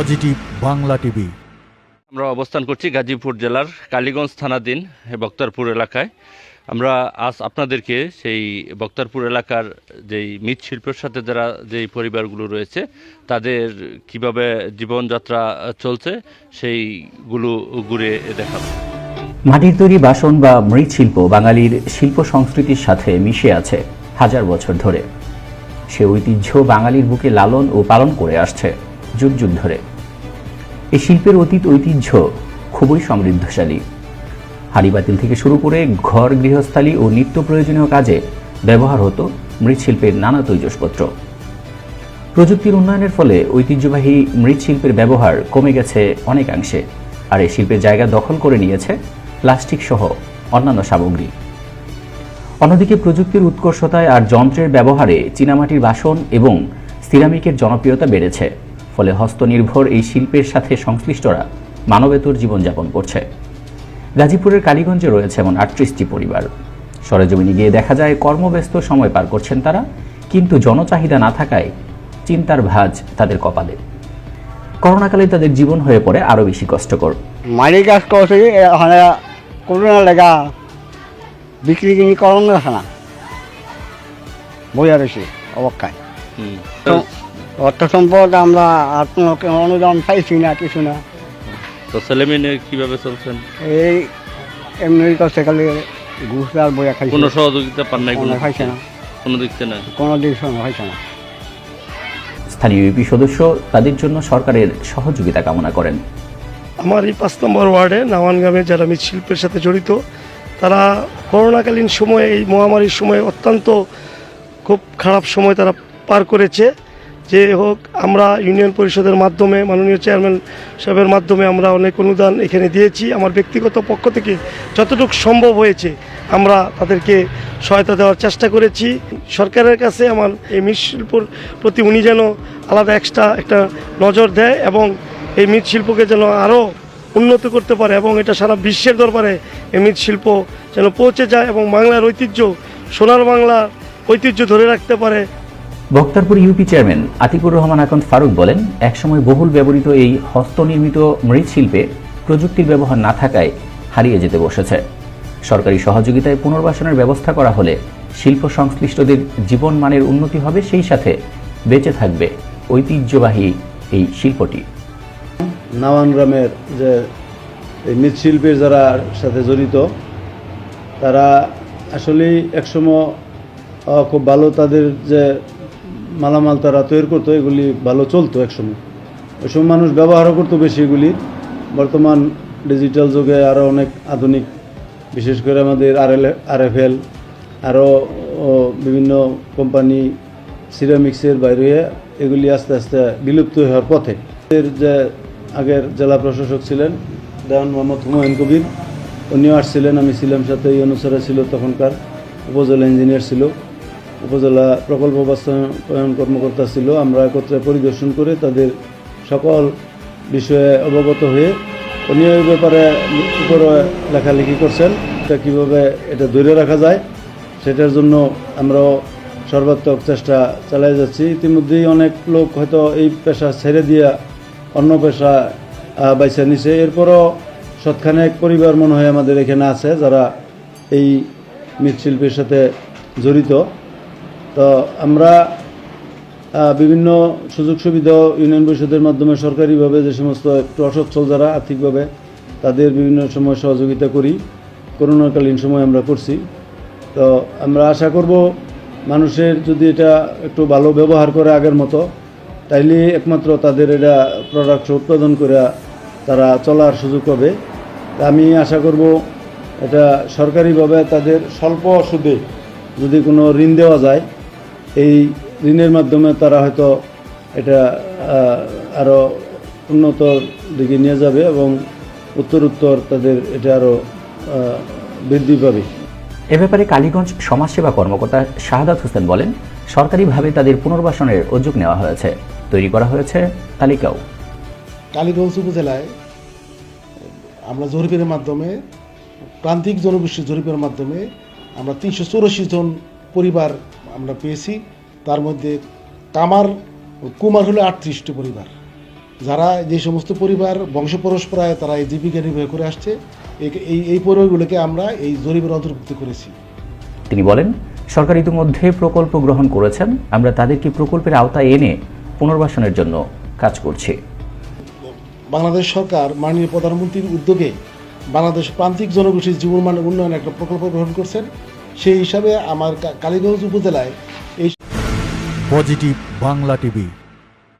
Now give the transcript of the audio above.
Positive Bangla TV আমরা অবস্থান করছি গাজীপুর জেলার কালীগঞ্জ থানাধীন বক্তারপুর এলাকায়। আমরা আজ আপনাদেরকে সেই বক্তারপুর এলাকার যেই মৃৎশিল্পের সাথে যারা যেই পরিবারগুলো রয়েছে তাদের কীভাবে জীবনযাত্রা চলছে সেইগুলো ঘুরে দেখাবো। মাটির তৈরি বাসন বা মৃৎশিল্প বাঙালির শিল্প সংস্কৃতির সাথে মিশে আছে হাজার বছর ধরে। সে ঐতিহ্য বাঙালির বুকে লালন ও পালন করে আসছে। যুগ যুগ ধরে। এই শিল্পের অতীত ঐতিহ্য খুবই সমৃদ্ধশালী। হাড়িবাতিল থেকে শুরু করে ঘর, গৃহস্থালী ও নিত্য প্রয়োজনীয় কাজে ব্যবহার হতো মৃৎশিল্পের নানা তৈজসপত্র। প্রযুক্তির উন্নয়নের ফলে ঐতিহ্যবাহী মৃৎশিল্পের ব্যবহার কমে গেছে অনেকাংশে, আর এই শিল্পের জায়গা দখল করে নিয়েছে প্লাস্টিক সহ অন্যান্য সামগ্রী। অন্যদিকে প্রযুক্তির উৎকর্ষতায় আর যন্ত্রের ব্যবহারে চীনামাটির বাসন এবং সিরামিকের জনপ্রিয়তা বেড়েছে। ফলে হস্তনির্ভর এই শিল্পের সাথে সংশ্লিষ্টরা মানবেতর জীবনযাপন করছে। গাজীপুরের কালীগঞ্জে রয়েছে এমন আটত্রিশটি পরিবার। সরেজমিনে গিয়ে দেখা যায় কর্মব্যস্ত সময় পার করছেন তারা কিন্তু জনচাহিদা না থাকায় চিন্তার ভাঁজ তাদের কপালে। করোনাকালে তাদের জীবন হয়ে পড়ে আরও বেশি কষ্টকর। মারি কাজ করছে ওখানে করোনা লেগা বিক্রি কিনি করং রাখা না। বইয়া রয়েছে অবক্ষায়। তো অর্থ সম্পদ আমরা আর কোনো অনুদান পাইছি না কিছু না। তো ছেলে ছেলেমেয়ে কীভাবে চলছেন? এই এমনি করছে খালি ঘুষ আর বইয়া খাইছে। কোনো সহযোগিতা পান নাই কোনো? খাইছে না। কোনো দিক থেকে না কোনো দিক খাইছে না। স্থানীয় ইউপি সদস্য তাদের জন্য সরকারের সহযোগিতা কামনা করেন। আমার এই পাঁচ নম্বর ওয়ার্ডে নাওয়ান গ্রামে যারা মৃৎশিল্পের সাথে জড়িত তারা করোনাকালীন সময়ে এই মহামারীর সময়ে অত্যন্ত খুব খারাপ সময় তারা পার করেছে। যে হোক, আমরা ইউনিয়ন পরিষদের মাধ্যমে, মাননীয় চেয়ারম্যান সাহেবের মাধ্যমে আমরা অনেক অনুদান এখানে দিয়েছি। আমার ব্যক্তিগত পক্ষ থেকে যতটুকু সম্ভব হয়েছে, আমরা তাদেরকে সহায়তা দেওয়ার চেষ্টা করেছি। সরকারের কাছে আমার এই মৃৎশিল্পর প্রতি উনি যেন আলাদা এক্সট্রা একটা নজর দেয় এবং এই মৃৎশিল্পকে যেন আরও উন্নত করতে পারে এবং এটা সারা বিশ্বের দরবারে এই মৃৎশিল্প যেন পৌঁছে যায় এবং বাংলার ঐতিহ্য, সোনার বাংলা ঐতিহ্য ধরে রাখতে পারে। বক্তারপুর ইউপি চেয়ারম্যান আতিকুর রহমান আকন্দ ফারুক বলেন, একসময় বহুল ব্যবহৃত এই হস্তনির্মিত মৃৎশিল্পে প্রযুক্তির ব্যবহার না থাকায় হারিয়ে যেতে বসেছে। সরকারি সহযোগিতায় পুনর্বাসনের ব্যবস্থা করা হলে শিল্প সংশ্লিষ্টদের জীবন মানের উন্নতি হবে, সেই সাথে বেঁচে থাকবে ঐতিহ্যবাহী এই শিল্পটি। নাওয়ান গ্রামের যে মৃৎশিল্পের যারা সাথে জড়িত, তারা আসলেই একসময় খুব ভালো তাদের যে মালামাল তারা তৈরি করতো, এগুলি ভালো চলতো একসময়। ওই সময় মানুষ ব্যবহারও করতো বেশি এগুলি। বর্তমান ডিজিটাল যুগে আরও অনেক আধুনিক, বিশেষ করে আমাদের আর এল আর এফ এল আরও বিভিন্ন কোম্পানি সিরামিক্সের বাইরে এগুলি আস্তে আস্তে বিলুপ্ত হওয়ার পথে। এর যে আগের জেলা প্রশাসক ছিলেন, দেওয়ান মোহাম্মদ হুমায়ুন কবির, উনিও আসছিলেন, আমি ছিলাম সাথে, এই অনুসারে ছিল তখনকার উপজেলা ইঞ্জিনিয়ার ছিল। উপজেলা প্রকল্প বাস্তবায়ন কর্মকর্তা ছিল, আমরা একত্রে পরিদর্শন করে তাদের সকল বিষয়ে অবগত হয়ে উনি এই ব্যাপারে উপরে লেখালেখি করছেন, এটা কীভাবে এটা ধরে রাখা যায় সেটার জন্য আমরাও সর্বাত্মক চেষ্টা চালাই যাচ্ছি। ইতিমধ্যেই অনেক লোক হয়তো এই পেশা ছেড়ে দিয়ে অন্য পেশা বাইছে নিছে। এরপরও শতখানেক পরিবার মনে হয় আমাদের এখানে আছে, যারা এই মৃৎশিল্পের সাথে জড়িত। তো আমরা বিভিন্ন সুযোগ সুবিধা ইউনিয়ন পরিষদের মাধ্যমে সরকারিভাবে যে সমস্ত একটু অসচ্ছল যারা আর্থিকভাবে, তাদের বিভিন্ন সময় সহযোগিতা করি। করোনাকালীন সময় আমরা করছি। তো আমরা আশা করব মানুষের যদি এটা একটু ভালো ব্যবহার করে আগের মতো, তাইলে একমাত্র তাদের এটা প্রোডাক্ট উৎপাদন করে তারা চলার সুযোগ হবে আমি আশা করব এটা সরকারিভাবে তাদের স্বল্প সুদে যদি কোনো ঋণ দেওয়া যায় এই ঋণের মাধ্যমে তারা হয়তো এটা আরও উন্নত দিকে নিয়ে যাবে এবং উত্তর উত্তর তাদের এটা আরও বৃদ্ধি পাবে। এ ব্যাপারে কালীগঞ্জ সমাজসেবা কর্মকর্তা শাহাদাত হোসেন বলেন সরকারিভাবে তাদের পুনর্বাসনের উদ্যোগ নেওয়া হয়েছে। তৈরি করা হয়েছে তালিকাও। কালীগঞ্জ উপজেলায় আমরা জরিপের মাধ্যমে প্রান্তিক জনগোষ্ঠী জরিপের মাধ্যমে আমরা তিনশো চৌরাশি জন পরিবার আমরা পেয়েছি। তার মধ্যে কামার কুমার হলো আটত্রিশটি পরিবার। যারা যে সমস্ত পরিবার বংশ পরস্পরায় তারা এই জীবিকা নির্বাহ করে আসছে এই- এই এই পরিবারগুলোকে আমরা এই জরিপের অন্তর্ভুক্ত করেছি। তিনি বলেন সরকার ইতিমধ্যে প্রকল্প গ্রহণ করেছেন আমরা তাদেরকে প্রকল্পের আওতায় এনে পুনর্বাসনের জন্য কাজ করছি? বাংলাদেশ সরকার মাননীয় প্রধানমন্ত্রীর উদ্যোগে বাংলাদেশ প্রান্তিক জনগোষ্ঠীর জীবনমান উন্নয়ন একটা প্রকল্প গ্রহণ করছেন। সেই হিসাবে আমার কালীগঞ্জ উপজেলায় এই পজিটিভ বাংলা টিভি।